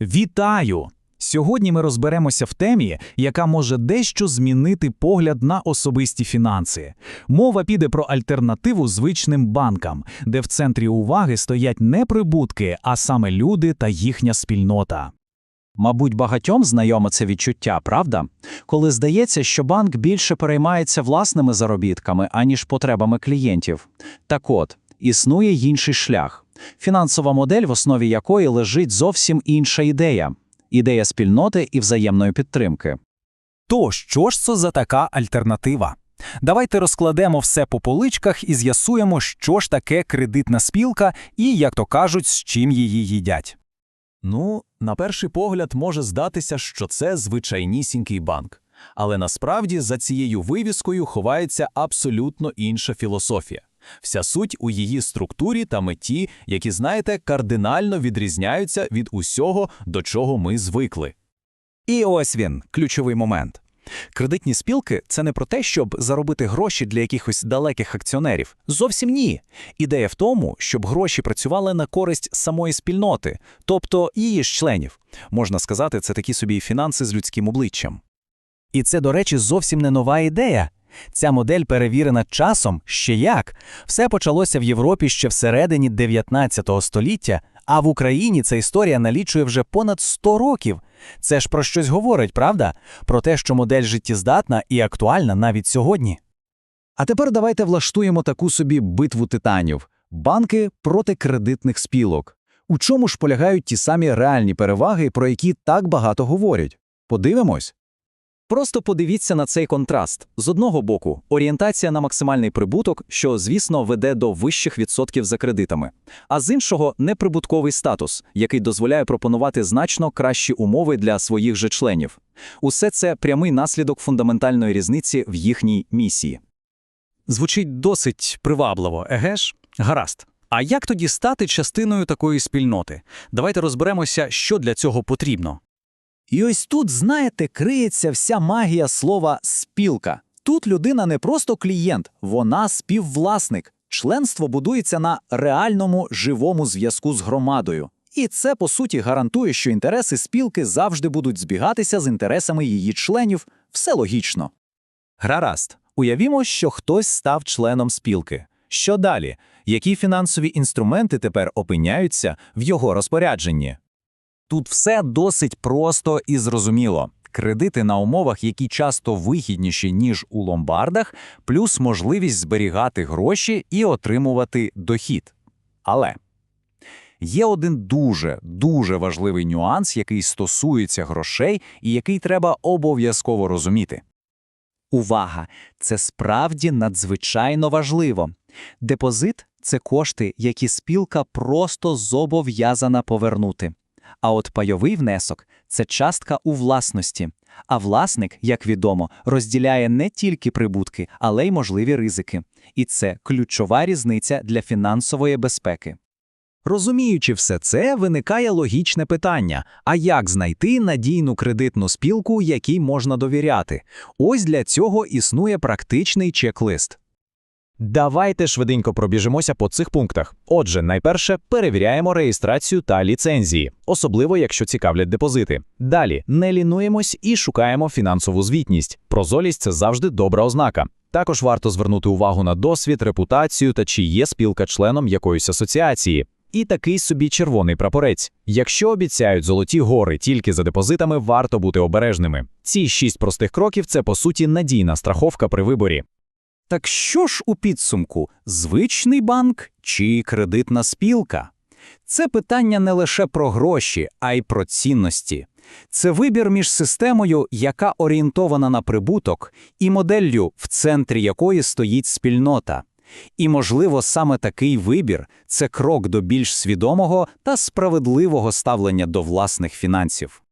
Вітаю! Сьогодні ми розберемося в темі, яка може дещо змінити погляд на особисті фінанси. Мова піде про альтернативу звичним банкам, де в центрі уваги стоять не прибутки, а саме люди та їхня спільнота. Мабуть, багатьом знайоме це відчуття, правда? Коли здається, що банк більше переймається власними заробітками, аніж потребами клієнтів. Так от, існує інший шлях. Фінансова модель, в основі якої лежить зовсім інша ідея – ідея спільноти і взаємної підтримки. То що ж це за така альтернатива? Давайте розкладемо все по поличках і з'ясуємо, що ж таке кредитна спілка і, як то кажуть, з чим її їдять. Ну, на перший погляд може здатися, що це звичайнісінький банк. Але насправді за цією вивіскою ховається абсолютно інша філософія. Вся суть у її структурі та меті, які, знаєте, кардинально відрізняються від усього, до чого ми звикли. І ось він, ключовий момент. Кредитні спілки це не про те, щоб заробити гроші для якихось далеких акціонерів. Зовсім ні. Ідея в тому, щоб гроші працювали на користь самої спільноти, тобто її ж членів. Можна сказати, це такі собі фінанси з людським обличчям. І це, до речі, зовсім не нова ідея. Ця модель перевірена часом ще як. Все почалося в Європі ще всередині 19 століття, а в Україні ця історія налічує вже понад 100 років. Це ж про щось говорить, правда? Про те, що модель життєздатна і актуальна навіть сьогодні. А тепер давайте влаштуємо таку собі битву титанів – банки проти кредитних спілок. У чому ж полягають ті самі реальні переваги, про які так багато говорять? Подивимось. Просто подивіться на цей контраст. З одного боку, орієнтація на максимальний прибуток, що, звісно, веде до вищих відсотків за кредитами. А з іншого неприбутковий статус, який дозволяє пропонувати значно кращі умови для своїх же членів. Усе це прямий наслідок фундаментальної різниці в їхній місії. Звучить досить привабливо, еге ж? Гаразд. А як тоді стати частиною такої спільноти? Давайте розберемося, що для цього потрібно. І ось тут, знаєте, криється вся магія слова спілка. Тут людина не просто клієнт, вона співвласник. Членство будується на реальному живому зв'язку з громадою. І це, по суті, гарантує, що інтереси спілки завжди будуть збігатися з інтересами її членів. Все логічно. Гаразд. Уявімо, що хтось став членом спілки. Що далі? Які фінансові інструменти тепер опиняються в його розпорядженні? Тут все досить просто і зрозуміло. Кредити на умовах, які часто вигідніші, ніж у ломбардах, плюс можливість зберігати гроші і отримувати дохід. Але є один дуже, дуже важливий нюанс, який стосується грошей і який треба обов'язково розуміти. Увага! Це справді надзвичайно важливо. Депозит це кошти, які спілка просто зобов'язана повернути. А от пайовий внесок це частка у власності. А власник, як відомо, розділяє не тільки прибутки, але й можливі ризики. І це ключова різниця для фінансової безпеки. Розуміючи все це, виникає логічне питання: а як знайти надійну кредитну спілку, якій можна довіряти? Ось для цього існує практичний чек-лист. Давайте швиденько пробіжимося по цих пунктах. Отже, найперше перевіряємо реєстрацію та ліцензії, особливо якщо цікавлять депозити. Далі не лінуємось і шукаємо фінансову звітність. Прозолість це завжди добра ознака. Також варто звернути увагу на досвід, репутацію та чи є спілка членом якоїсь асоціації. І такий собі червоний прапорець. Якщо обіцяють золоті гори тільки за депозитами, варто бути обережними. Ці шість простих кроків це по суті надійна страховка при виборі. Так що ж у підсумку звичний банк чи кредитна спілка? Це питання не лише про гроші, а й про цінності. Це вибір між системою, яка орієнтована на прибуток, і моделлю, в центрі якої стоїть спільнота. І, можливо, саме такий вибір це крок до більш свідомого та справедливого ставлення до власних фінансів.